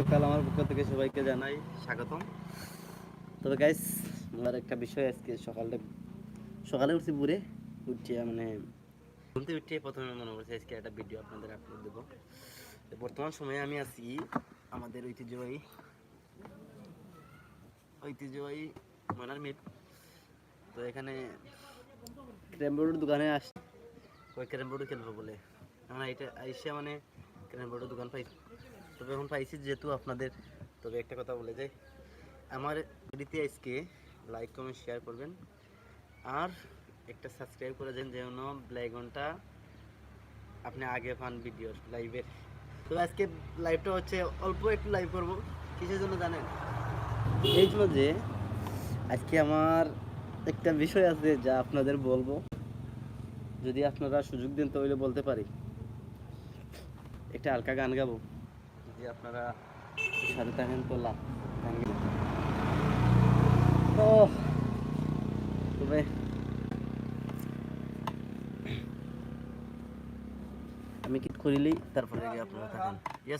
সকাল আমার পক্ষ থেকে সবাইকে জানাই স্বাগতম। তবে গাইস আমার একটা বিষয় আজকে সকালে সকালে উঠছি পুরে উঠিয়া মানে ঘুমতে উঠিয়ে প্রথমে মনে করছি আজকে একটা ভিডিও আপনাদের আপলোড দেবো। বর্তমান সময়ে আমি আছি আমাদের ঐতিহ্যবাহী ঐতিহ্যবাহী মনার মিট। তো এখানে ক্যারাম বোর্ডের দোকানে আস, ওই ক্যারাম বোর্ডে খেলব বলে। আমরা এটা আইসে মানে ক্যারাম বোর্ডের দোকান পাই তবে এখন পাইছি যেহেতু আপনাদের। তবে একটা কথা বলে যাই। আমার ভিডিওতে আজকে লাইক কমেন্ট শেয়ার করবেন। আর একটা সাবস্ক্রাইব করে দেন যেন ব্লাইগনটা আপনি আগে পান ভিডিওর লাইভের তো আজকে লাইভটা হচ্ছে অল্প একটু লাইভ করব। কিসের জন্য জানেন? এই জন্য যে আজকে আমার একটা বিষয় আছে যা আপনাদের বলব। যদি আপনারা সুযোগ দেন তাহলে বলতে পারি। একটা হালকা গান গাবো। যদি আপনারা সাথে থাকেন তো লাভ গান গেলে তো তবে আমি কি করিলেই তারপরে গিয়ে আপনারা থাকেন ইয়েস